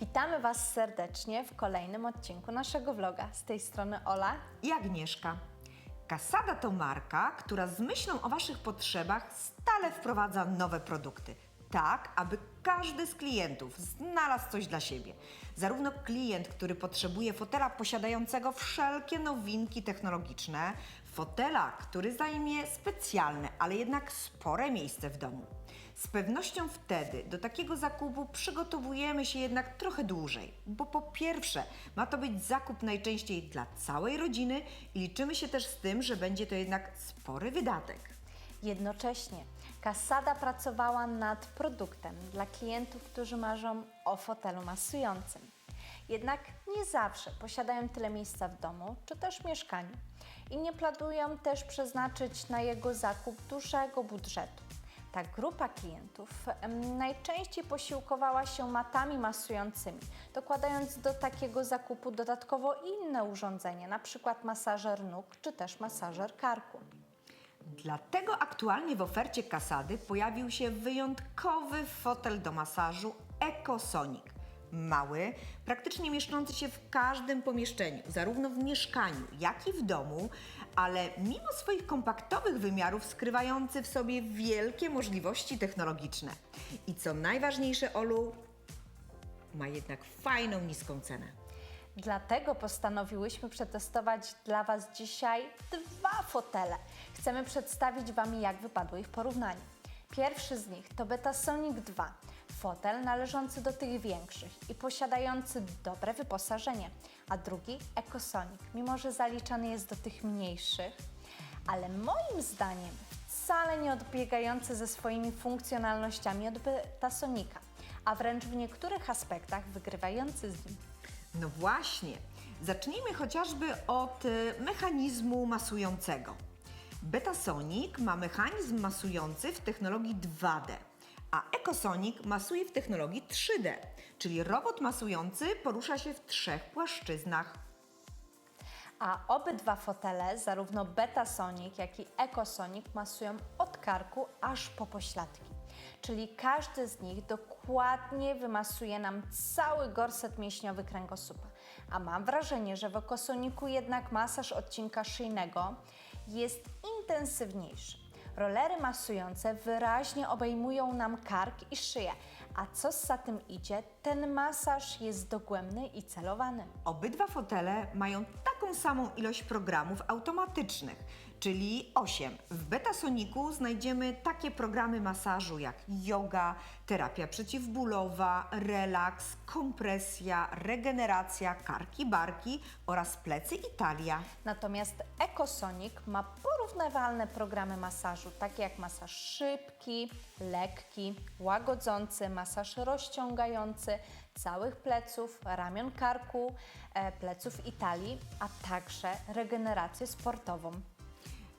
Witamy Was serdecznie w kolejnym odcinku naszego vloga. Z tej strony Ola. i Agnieszka. Kasada to marka, która z myślą o Waszych potrzebach stale wprowadza nowe produkty. Tak, aby każdy z klientów znalazł coś dla siebie. Zarówno klient, który potrzebuje fotela posiadającego wszelkie nowinki technologiczne, fotela, który zajmie specjalne, ale jednak spore miejsce w domu. Z pewnością wtedy do takiego zakupu przygotowujemy się jednak trochę dłużej, bo po pierwsze ma to być zakup najczęściej dla całej rodziny i liczymy się też z tym, że będzie to jednak spory wydatek. Jednocześnie Kasada pracowała nad produktem dla klientów, którzy marzą o fotelu masującym. Jednak nie zawsze posiadają tyle miejsca w domu czy też mieszkaniu i nie planują też przeznaczyć na jego zakup dużego budżetu. Ta grupa klientów najczęściej posiłkowała się matami masującymi, dokładając do takiego zakupu dodatkowo inne urządzenie, np. masażer nóg czy też masażer karku. Dlatego aktualnie w ofercie Kasady pojawił się wyjątkowy fotel do masażu EcoSonic. Mały, praktycznie mieszczący się w każdym pomieszczeniu, zarówno w mieszkaniu, jak i w domu, ale mimo swoich kompaktowych wymiarów skrywający w sobie wielkie możliwości technologiczne. I co najważniejsze, Olu, ma jednak fajną, niską cenę. Dlatego postanowiłyśmy przetestować dla Was dzisiaj dwa fotele. Chcemy przedstawić Wam, jak wypadło ich porównanie. Pierwszy z nich to Betasonic 2, fotel należący do tych większych i posiadający dobre wyposażenie, a drugi Ecosonic, mimo że zaliczany jest do tych mniejszych, ale moim zdaniem wcale nie odbiegający ze swoimi funkcjonalnościami od Betasonika, a wręcz w niektórych aspektach wygrywający z nim. No właśnie. Zacznijmy chociażby od y, mechanizmu masującego. Betasonic ma mechanizm masujący w technologii 2D, a Ecosonic masuje w technologii 3D, czyli robot masujący porusza się w trzech płaszczyznach. A obydwa fotele, zarówno Betasonic, jak i Ecosonic, masują od karku aż po pośladki. Czyli każdy z nich dokładnie wymasuje nam cały gorset mięśniowy kręgosłupa. A mam wrażenie, że w Ecosonicu jednak masaż odcinka szyjnego jest intensywniejszy. Rolery masujące wyraźnie obejmują nam kark i szyję, a co za tym idzie, ten masaż jest dogłębny i celowany. Obydwa fotele mają taką samą ilość programów automatycznych, czyli 8. W Betasoniku znajdziemy takie programy masażu jak yoga, terapia przeciwbólowa, relaks, kompresja, regeneracja, karki, barki oraz plecy i talia. Natomiast Ecosonic ma porównywalne programy masażu, takie jak masaż szybki, lekki, łagodzący, masaż rozciągający całych pleców, ramion karku, e, pleców i talii, a także regenerację sportową.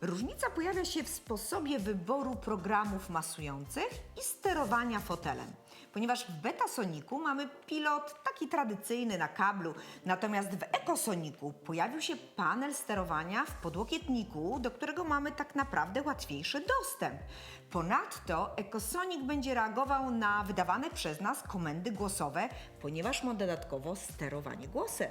Różnica pojawia się w sposobie wyboru programów masujących i sterowania fotelem. Ponieważ w Betasoniku mamy pilot taki tradycyjny na kablu, natomiast w Ecosoniku pojawił się panel sterowania w podłokietniku, do którego mamy tak naprawdę łatwiejszy dostęp. Ponadto Ecosonic będzie reagował na wydawane przez nas komendy głosowe, ponieważ ma dodatkowo sterowanie głosem.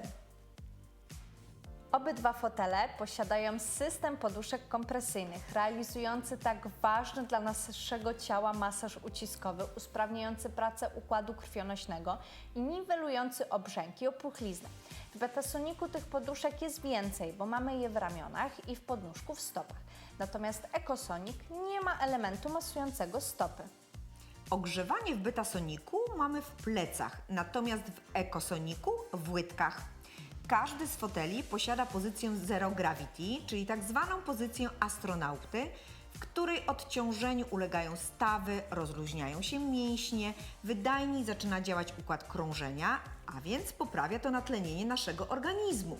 Obydwa fotele posiadają system poduszek kompresyjnych, realizujący tak ważny dla naszego ciała masaż uciskowy, usprawniający pracę układu krwionośnego i niwelujący obrzęki i opuchlizny. W Betasoniku tych poduszek jest więcej, bo mamy je w ramionach i w podnóżku w stopach. Natomiast Ecosonic nie ma elementu masującego stopy. Ogrzewanie w Betasoniku mamy w plecach, natomiast w Ecosoniku w łydkach. Każdy z foteli posiada pozycję Zero Gravity, czyli tak zwaną pozycję astronauty, w której odciążeniu ulegają stawy, rozluźniają się mięśnie, wydajniej zaczyna działać układ krążenia, a więc poprawia to natlenienie naszego organizmu.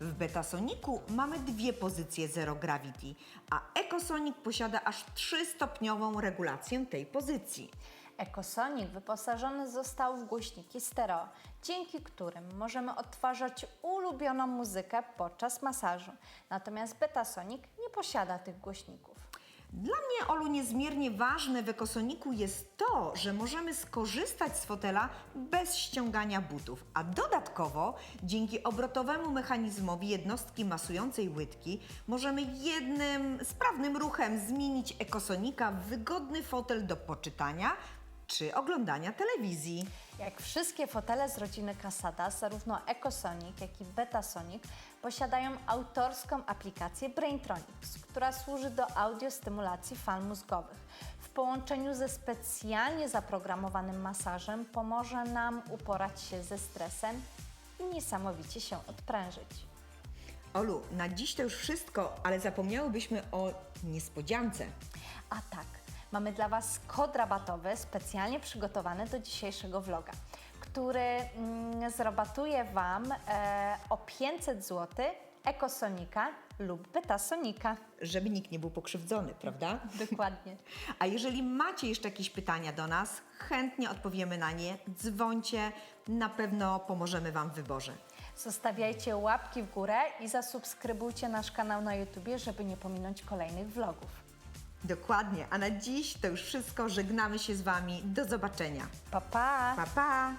W Betasoniku mamy dwie pozycje Zero Gravity, a Ecosonic posiada aż trzystopniową regulację tej pozycji. Ecosonic wyposażony został w głośniki stereo, dzięki którym możemy odtwarzać ulubioną muzykę podczas masażu. Natomiast Betasonic nie posiada tych głośników. Dla mnie, Olu, niezmiernie ważne w Ekosoniku jest to, że możemy skorzystać z fotela bez ściągania butów, a dodatkowo dzięki obrotowemu mechanizmowi jednostki masującej łydki możemy jednym sprawnym ruchem zmienić Ekosonika w wygodny fotel do poczytania czy oglądania telewizji. Jak wszystkie fotele z rodziny Casada, zarówno Ecosonic, jak i Betasonic posiadają autorską aplikację Braintronics, która służy do audiostymulacji fal mózgowych. W połączeniu ze specjalnie zaprogramowanym masażem pomoże nam uporać się ze stresem i niesamowicie się odprężyć. Olu, na dziś to już wszystko, ale zapomniałybyśmy o niespodziance. A tak, mamy dla Was kod rabatowy specjalnie przygotowany do dzisiejszego vloga, który mm, zrabatuje Wam e, o 500 zł Ekosonika lub Betasonika. Żeby nikt nie był pokrzywdzony, prawda? Dokładnie. A jeżeli macie jeszcze jakieś pytania do nas, chętnie odpowiemy na nie. Dzwońcie, na pewno pomożemy Wam w wyborze. Zostawiajcie łapki w górę i zasubskrybujcie nasz kanał na YouTubie, żeby nie pominąć kolejnych vlogów. Dokładnie, a na dziś to już wszystko. Żegnamy się z Wami. Do zobaczenia. Pa, pa! Pa, pa!